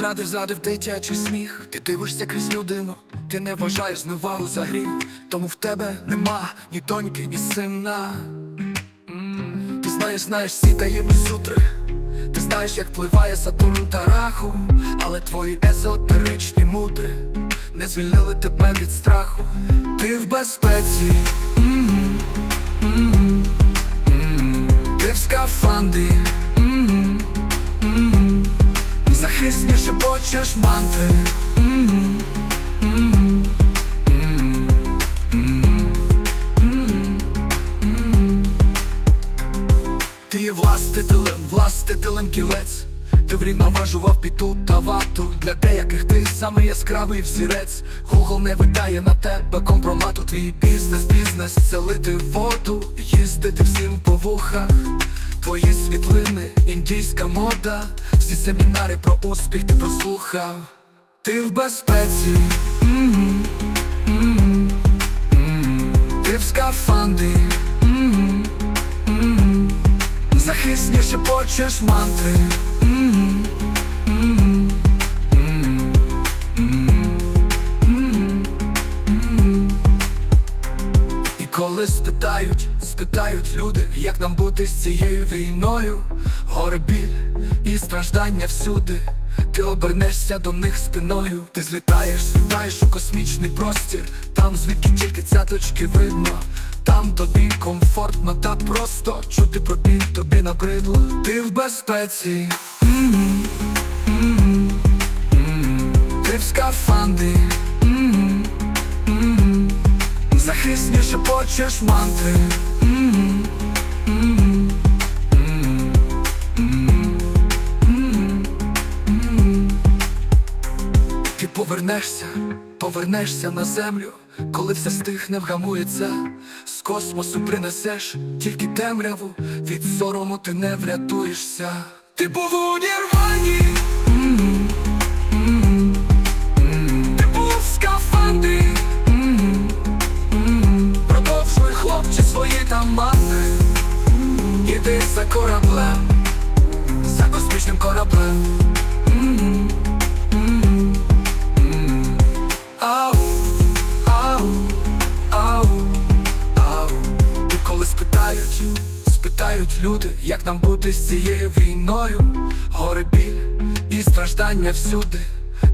зрадив, зрадив дитячий сміх. Ти дивишся крізь людину, ти не вважаєш зневагу за гріх, тому в тебе нема ні доньки, ні сина. Ти знаєш, знаєш всі таємні сутри. Ти знаєш, як впливає Сатурн та Раху, але твої езотеричні мудри не звільнили тебе від страху. Ти в безпеці. М, м, м. Ти в скафандрі. Захисніше почеш манти. Ти є властителем, властителем кілець. Ти врівноважував піту та вату Для деяких. Ти самий яскравий взірець. Google не видає на тебе компромату. Твій бізнес, бізнес, селити воду Їздити всім по вухах Твої світлини, індійська мода. Всі семінари про успіх ти прослухав. Ти в безпеці. М, м, м. Ти в скафандрі. М, м. Захисніше почеш мантри. М, м, коли спитають, спитають люди, як нам бути з цією війною, горе біль і страждання всюди. Ти обернешся до них спиною, ти злітаєш, злітаєш у космічний простір, там звідки тільки цяточки видно, там тобі комфортно та просто чути про біль тобі набридло. Ти в безпеці, М, м, м. ти в скафандрі. М, м. Захисніше почеш мантри М, м, м, м, м, м. Ти повернешся, повернешся на землю, коли все стихне, вгамується, з космосу принесеш тільки темряву, від сорому ти не врятуєшся. Ти був у нірвані, За кораблем, за космічним кораблем. Ау, ау, ау, ау. І коли спитають, спитають люди, як нам бути з цією війною, горе біль і страждання всюди,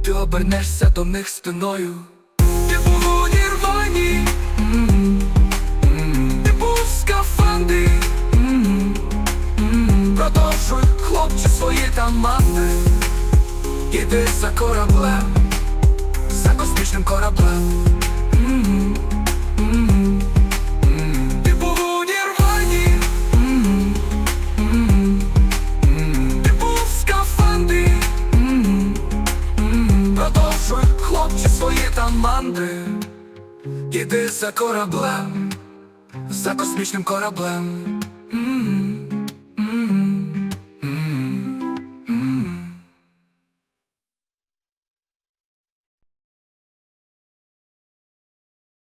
ти обернешся до них спиною. Ти був у нірвані, Іди за кораблем, за космічним кораблем. Ти був у нірвані. Ти був в скафандрі. Хлопче, свої там. Іди за кораблем, за космічним кораблем.